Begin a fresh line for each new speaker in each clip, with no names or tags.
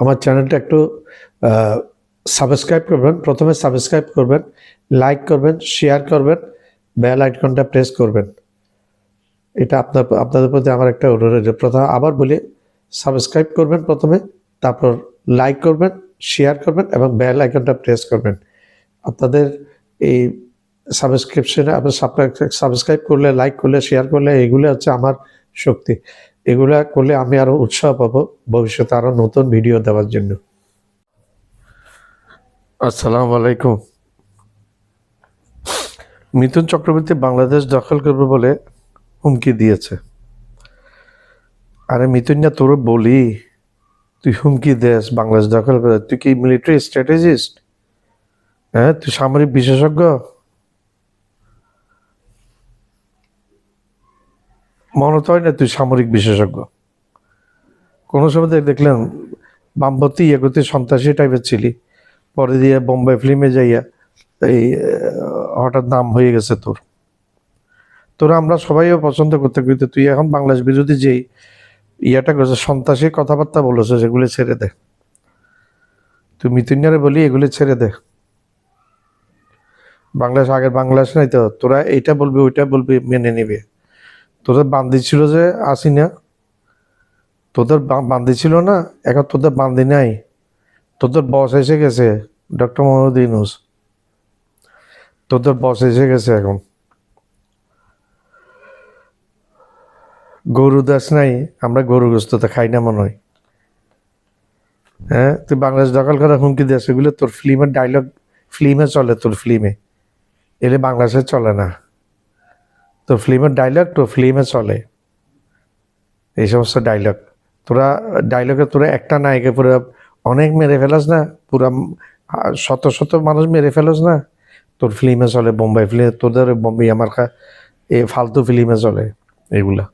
আমার চ্যানেলটা একটু সাবস্ক্রাইব করবেন। প্রথমে সাবস্ক্রাইব করবেন লাইক করবেন শেয়ার করবেন বেল আইকনটা প্রেস করবেন। এটা আপনার, আপনাদের প্রতি আমার একটা অনুরোধ প্রথম আবার বলি সাবস্ক্রাইব করবেন প্রথমে, তারপর লাইক করবেন শেয়ার করবেন এবং বেল আইকনটা প্রেস করবেন। আপনাদের এই সাবস্ক্রিপশনে আপনার সাবস্ক্রাইব করলে লাইক করলে শেয়ার করলে, এগুলো হচ্ছে আমার শক্তি। এগুলা করলে আমি আরও উৎসাহ পাবো ভবিষ্যতে আরও নতুন ভিডিও দেওয়ার জন্য। আসসালামু আলাইকুম। মিথুন চক্রবর্তী বাংলাদেশ দখল করবে বলে হুমকি দিয়েছে। আরে মিথুন না, তোর বলি, তুই হুমকি দেস, বাংলাদেশ দখল করে, তুই কি মিলিটারি স্ট্র্যাটেজিস্ট হ্যাঁ তুই সামরিক বিশেষজ্ঞ? মনে তো হয় না, তুই সামরিক বিশেষজ্ঞ। কোনো সময় দেখ- দেখলেন বামপন্থী এগোতে সন্ত্রাসী টাইপের ছিলি। পরে দিয়ে বোম্বাই ফিল্মে যাইয়া এই হঠাৎ নাম হয়ে গেছে তোর। তোরা আমরা সবাইও পছন্দ করতে কিন্তু তুই এখন বাংলাদেশ বিরোধী যেই ইয়াটা করছে, সন্ত্রাসী কথাবার্তা বলেছে, সেগুলো ছেড়ে দে। তুই মিতুন্যারে বলি, এগুলি ছেড়ে দে। বাংলাদেশ আগের বাংলাদেশ নাই তো, তোরা এইটা বলবি, ওইটা বলবি, মেনে নিবে। তোদের বান্দি ছিল যে আসি না। তোদের বান্দি ছিল না, এখন তোদের বান্দি নাই। তোদের বস এসে গেছে, ডক্টর মোহাম্মদ ইউনুস। তোদের বস এসে গেছে এখন। গরু দাস নাই, আমরা গরু গোস্ত তো খাই না মনে হয়। হ্যাঁ তুই বাংলাদেশ দখল করা হুমকি দিয়েছ এগুলো তোর ফিল্মের ডায়লগ ফিল্মে চলে তোর ফিল্মে। এলে বাংলাদেশে চলে না। তোর ফিল্মের ডায়লগ তো ফিল্মে চলে। এই সমস্ত ডায়লগ তোরা ডায়লগে তোরা একটা নায়কে পুরো অনেক মেরে ফেলাস না? পুরা শত শত মানুষ মেরে ফেলাস না? তোর ফিল্মে চলে, বোম্বাই ফিল্মে, তোদের বোম্বাই আমার এ ফালতু ফিল্মে চলে এগুলা।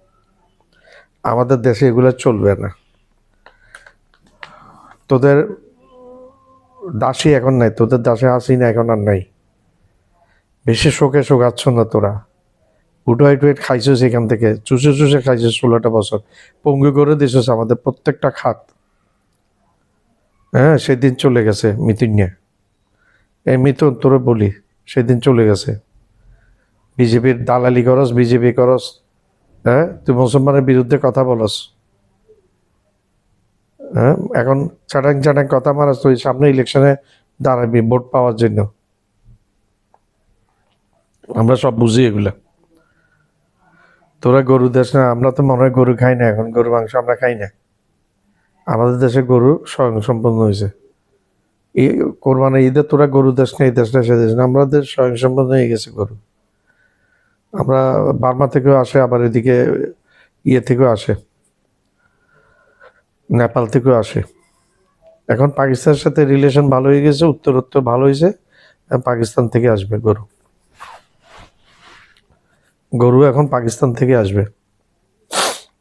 আমাদের দেশে এগুলো চলবে না। তোদের দাসী এখন নাই, তোদের দাসে আসি না এখন আর নাই। বেশি শোকে শোকাচ্ছ না তোরা। উটো হাইট খাইছিস এখান থেকে। চুষে চুষে খাইছিস ষোলোটা বছর। পঙ্গু করে দিছিস আমাদের প্রত্যেকটা খাত। হ্যাঁ সেদিন চলে গেছে মিথুন নিয়ে। এই মিথুন, তোরে বলি, সেদিন চলে গেছে। বিজেপির দালালি করস, বিজেপি করস। হ্যাঁ তুই মুসলমানের বিরুদ্ধে কথা বলস। হ্যাঁ এখন চাটাং চাটাং কথা মারাস, তুই সামনে ইলেকশনে দাঁড়াবি, ভোট পাওয়ার জন্য। আমরা সব বুঝি এগুলা। তোরা গরু দেশ না, আমরা তো মনে হয় গরু খাই না এখন, গরু, মাংস আমরা খাই না। আমাদের দেশে গরু স্বয়ং সম্পন্ন হয়েছে। এই কোরবানি ঈদে তোরা গরু দেশ না, এই দেশ না, সে দেশ না আমাদের স্বয়ং সম্পন্ন হয়ে গেছে গরু। আমরা বার্মা থেকেও আসে, আবার এদিকে ইয়ে থেকেও আসে, নেপাল থেকেও আসে। এখন পাকিস্তানের সাথে রিলেশন ভালো হয়ে গেছে উত্তর উত্তর ভালো হয়েছে পাকিস্তান থেকে আসবে গরু। গরু এখন পাকিস্তান থেকে আসবে।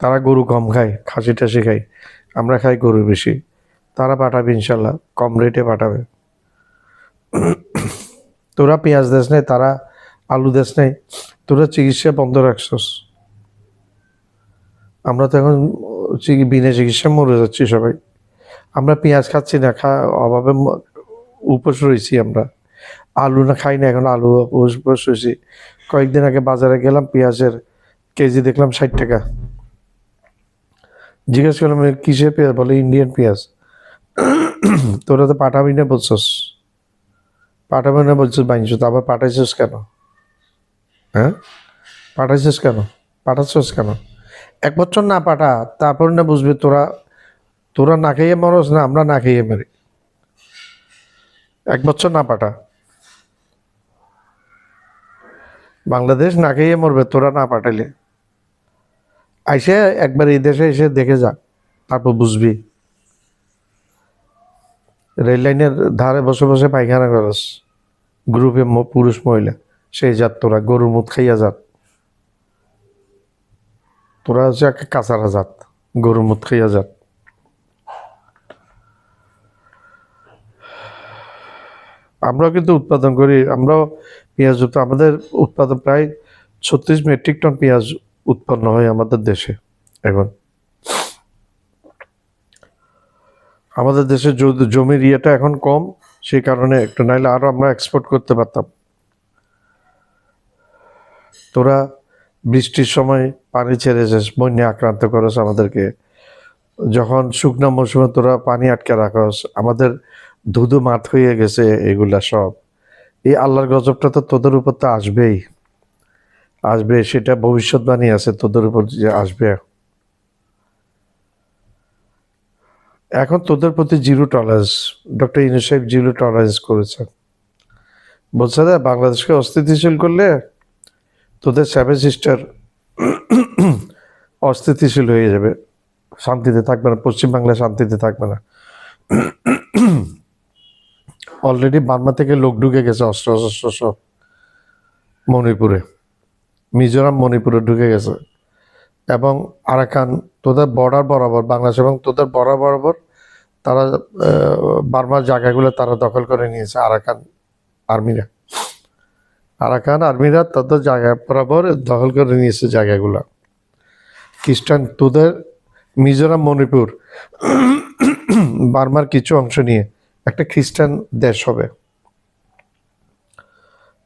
তারা গরু কম খায়, খাসি টাসি খায়, আমরা খাই গরু বেশি। তারা পাঠাবে ইনশাল্লাহ কম রেটে পাঠাবে। তোরা পেঁয়াজ দেশ নেই, তারা আলু দেশ নেই, তোরা চিকিৎসা বন্ধ রাখছস। আমরা তো এখন বিনা চিকিৎসা মরে যাচ্ছি সবাই। আমরা পেঁয়াজ খাচ্ছি না, খা, অভাবে উপোস রয়েছি আমরা। আলু না খাই না, এখন আলু উপোস রয়েছি। কয়েকদিন আগে বাজারে গেলাম, পেঁয়াজের কেজি দেখলাম ষাট টাকা। জিজ্ঞেস করলাম কিসের পেঁয়াজ? বলে, ইন্ডিয়ান পেঁয়াজ। তোরা তো পাঠাবি না বলছস। পাঠাবি না বলছিস বাইনছো তো আবার পাঠাইছিস কেন? হ্যাঁ? পাঠাইছিস কেন? পাঠাচ্ছিস কেন? এক বছর না পাঠা, তারপর না বুঝবে তোরা তোরা না খাইয়ে মরস না, আমরা না খাইয়ে মরি। এক বছর না পাঠা। বাংলাদেশ না খাইয়ে মরবে তোরা না পাঠাইলে। আইসে একবার এই দেশে এসে দেখে যা, তারপর বুঝবি। রেল লাইনের ধারে বসে বসে পায়খানা করস। গ্রুপে পুরুষ, মহিলা, সেই যাত তোরা, গরুর মুখ খাইয়া জাত তোরা হচ্ছে কাঁচারা জাত, গরুর মুখ খাইয়া জাত আমরাও কিন্তু উৎপাদন করি, আমরাও পেঁয়াজ আমাদের উৎপাদন প্রায় ছত্রিশ মেট্রিক টন পেঁয়াজ উৎপন্ন হয় আমাদের দেশে এখন। আমাদের দেশে জমির ইয়েটা এখন কম সেই কারণে একটু নাইলে আরও আমরা এক্সপোর্ট করতে পারতাম। তোরা বৃষ্টির সময় পানি ছেড়ে ছেড়েছিস বন্যা আক্রান্ত করস আমাদেরকে। যখন শুকনো মৌসুমে তোরা পানি আটকে রাখস, আমাদের ধুধু মাত হয়ে গেছে এগুলা সব। এই আল্লাহর গজবটা তো তোদের উপর তো আসবেই। আসবে, সেটা ভবিষ্যৎবাণী আছে তোদের উপর যে আসবে। এখন তোদের প্রতি জিরো টলারেন্স ডক্টর সাহেব জিরো টলারেন্স করেছেন। বলছে না বাংলাদেশকে অস্থিতিশীল করলে তোদের সেভেন সিস্টার অস্থিতিশীল হয়ে যাবে। শান্তিতে থাকবে না, পশ্চিমবাংলায় শান্তিতে থাকবে না। অলরেডি বার্মা থেকে লোক ঢুকে গেছে, অস্ত্র শস্ত্র সব মণিপুরে। মিজোরাম, মণিপুরে ঢুকে গেছে। এবং আরাকান, তোদের বর্ডার বরাবর, বাংলাদেশ এবং তোদের বর্ডার বরাবর, তারা বার্মার জায়গাগুলো তারা দখল করে নিয়েছে, আরাকান আর্মিরা। আরাকান আর্মিরা তাদের জায়গা বরাবর দখল করে নিয়েছে জায়গাগুলো। খ্রিস্টান, তোদের মিজোরাম, মণিপুর, বার্মার কিছু অংশ নিয়ে। একটা খ্রিস্টান দেশ হবে।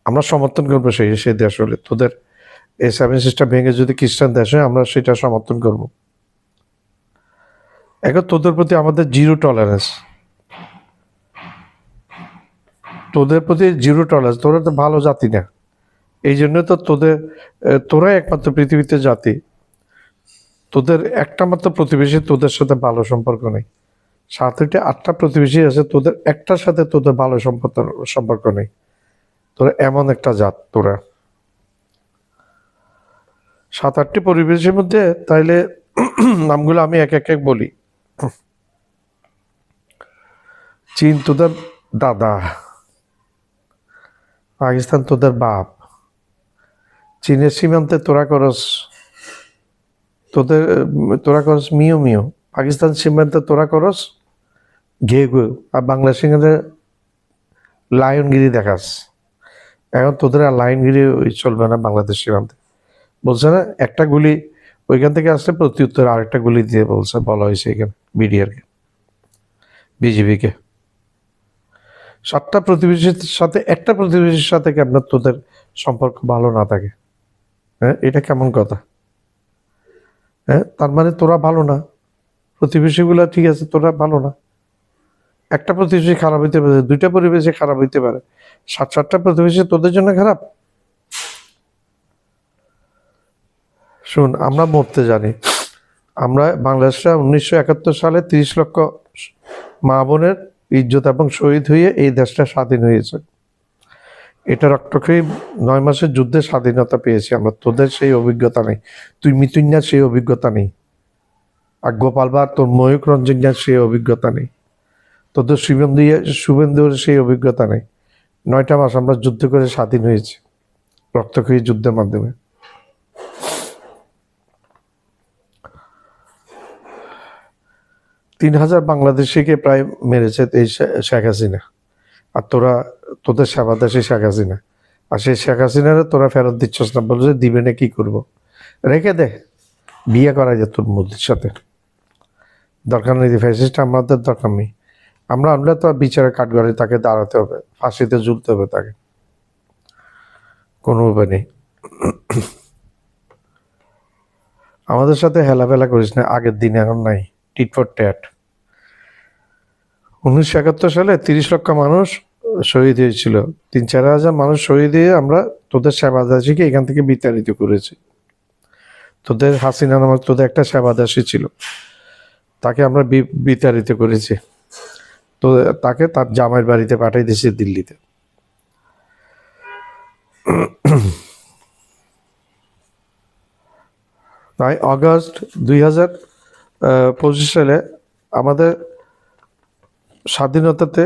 আমরা সমর্থন করব সেই সেই দেশ হলে। তোদের এই সেভেন সিস্টার ভেঙে যদি খ্রিস্টান দেশ হয়, আমরা সেটা সমর্থন করব। এখন তোদের প্রতি আমাদের জিরো টলারেন্স তোদের প্রতি জিরো টলারেন্স তোরা তো ভালো জাতি না। এই জন্য তো তোদের তোরাই একমাত্র পৃথিবীতে জাতি। তোদের একটা মাত্র প্রতিবেশী, তোদের সাথে ভালো সম্পর্ক নেই। সাতটা আটটা প্রতিবেশী আছে, তোদের একটার সাথে তোদের ভালো সম্পর্ক সম্পর্ক নেই। তোরা এমন একটা জাত তোরা। সাত আটটি পরিবেশের মধ্যে তাইলে নামগুলো আমি এক এক এক বলি। চীন তোদের দাদা, পাকিস্তান তোদের বাপ, চীনের সীমান্তে তোরা করস, তোদের, তোরা করস মিও মিও পাকিস্তান সীমান্তে তোরা করস ঘে ঘে আর বাংলা সীমান্তে লায়নগিরি দেখাস। এখন তোদের আর লায়নগিরি ওই চলবে না বাংলাদেশ সীমান্তে। বলছে না, একটা গুলি ওইখান থেকে আসলে প্রতি উত্তর আরেকটা গুলি দিয়ে বলছে, বলা হয়েছে এখানে বিডিআরকে বিজেপিকে। সাতটা প্রতিবেশীর সাথে, একটা প্রতিবেশীর সাথে কি আপনার তোদের সম্পর্ক ভালো না থাকে? হ্যাঁ এটা কেমন কথা? হ্যাঁ তার মানে তোরা ভালো না। প্রতিবেশীগুলো ঠিক আছে, তোরা ভালো না। একটা প্রতিবেশী খারাপ হইতে পারে, দুইটা পরিবেশে খারাপ হইতে পারে। সাত, সাতটা প্রতিবেশী তোদের জন্য খারাপ? শুন, আমরা মরতে জানি। আমরা বাংলাদেশরা উনিশশো একাত্তর সালে তিরিশ লক্ষ মা বোনের ইজ্জত এবং শহীদ হয়ে এই দেশটা স্বাধীন হয়েছে। এটা রক্তক্ষয়ী নয় মাসের যুদ্ধে স্বাধীনতা পেয়েছি আমরা। তোদের সেই অভিজ্ঞতা নেই। তুই মিতুন্যার সেই অভিজ্ঞতা নেই। আর গোপাল বা তোর ময়ূক রঞ্জনার সেই অভিজ্ঞতা নেই। তোদের শুভেন্দু শুভেন্দুর সেই অভিজ্ঞতা নেই। নয়টা মাস আমরা যুদ্ধ করে স্বাধীন হয়েছি, রক্তক্ষয়ী যুদ্ধের মাধ্যমে। তিন হাজার বাংলাদেশিকে প্রায় মেরেছে এই শেখ হাসিনা। আর তোরা, তোদের সেবা দেশে শেখ হাসিনা। আর সেই শেখ হাসিনারে তোরা ফেরত দিচ্ছস না, বলছে দিবে না, কি করব? রেখে দে, বিয়ে করা যায় তোর মোদির সাথে। দরকার নেই ফ্যাসিস্ট আমাদের দরকার নেই। আমরা আমরা তো বিচারের কাঠগড়ে তাকে দাঁড়াতে হবে, ফাঁসিতে ঝুলতে হবে তাকে। কোনো উপায় নেই। আমাদের সাথে হেলাফেলা করিস না, আগের দিন এখন নাই, টিট ফর ট্যাট। উনিশশো একাত্তর সালে তিরিশ লক্ষ মানুষ শহীদ হয়েছিল, তিন চার হাজার মানুষ শহীদ হয়ে আমরা তোদের সেবাদাসীকে এখান থেকে বিতাড়িত করেছি। তোদের হাসিনা নামক তোদের একটা সেবাদাসী ছিল, তাকে আমরা বিতাড়িত করেছি। তো তাকে তার জামাইয়ের বাড়িতে পাঠিয়ে দিয়েছি দিল্লিতে। তাই অগস্ট দুই হাজার পঁচিশ সালে আমাদের স্বাধীনতাতে,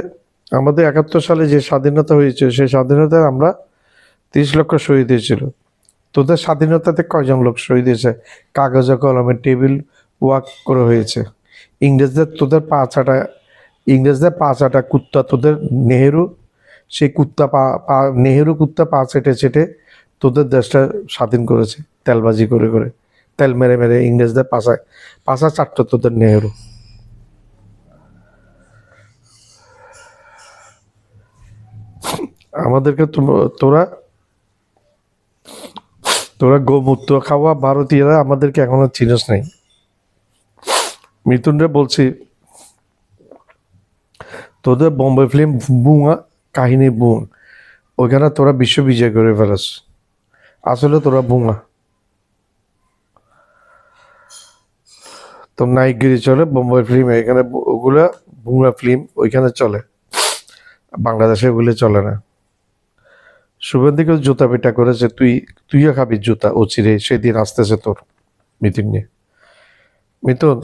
আমাদের একাত্তর সালে যে স্বাধীনতা হয়েছে সেই স্বাধীনতায় আমরা তিরিশ লক্ষ শহীদ হয়েছিল। তোদের স্বাধীনতাতে কয়জন লোক শহীদ হয়েছে? কাগজে, কলমে, টেবিল ওয়াক করে হয়েছে। ইংরেজদের তোদের পাঁচ আটা ইংরেজদের পা চাটা কুত্তা তোদের নেহেরু, সেই কুত্তা পা পা, নেহেরু কুত্তা পা চেটে চেটে তোদের দেশটা স্বাধীন করেছে, তেলবাজি করে করে। তেল মেরে মেরে ইংরেজদের পাশায় পাশা চারটা তোদের নেহেরু। আমাদেরকে তোরা তোরা গোমূত্র খাওয়া ভারতীয়রা আমাদেরকে এখনও চিনস নাই। মিথুনরে বলছি তোদের বোম্বে ফিল্ম বুঙা কাহিনী বুঙ ওইখানে তোরা বিশ্ব বিজয় করে ফেলাস। আসলে তোরা বুঙা। তোর নায়কগিরি চলে বোম্বাই ফিল্ম এখানে ওগুলো ওগুলা বুঙা ফিল্ম ওইখানে চলে। বাংলাদেশে ওগুলো চলে না। শুভেন্দিকে জুতা পিটা করেছে, তুই তুইও খাবি জুতা, ও চিরে সেদিন আসতেছে তোর মিথুন নিয়ে। মিথুন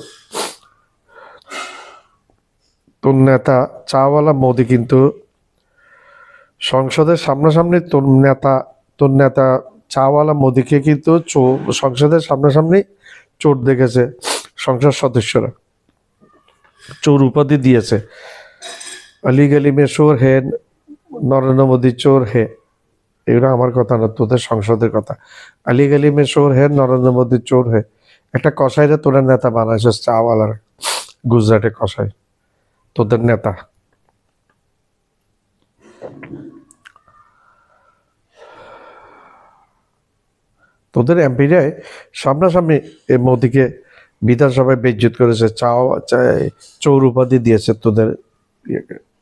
তোর নেতা চাওয়ালা মোদি কিন্তু সংসদের সামনাসামনি তোর নেতা তোর নেতা চাওয়ালা মোদিকে কিন্তু সংসদের সামনাসামনি চোর দেখেছে সংসদ সদস্যরা। চোর উপাধি দিয়েছে। আলি গলি মে চোর হে, নরেন্দ্র মোদী চোর হে। এগুলো আমার কথা না, তোদের সংসদের কথা। আলি গলি মে চোর হে, নরেন্দ্র মোদী চোর হে। একটা কষাইরে তোরা নেতা বানাইছিস, চাওয়ালার। গুজরাটে কষাই তোদের নেতা। তোদের এমপিরাই সামনাসামনি এই মোদিকে বিধানসভায় বেজ্জুত করেছে, চাও চা- চৌর উপাধি দিয়েছে তোদের ইয়েকে।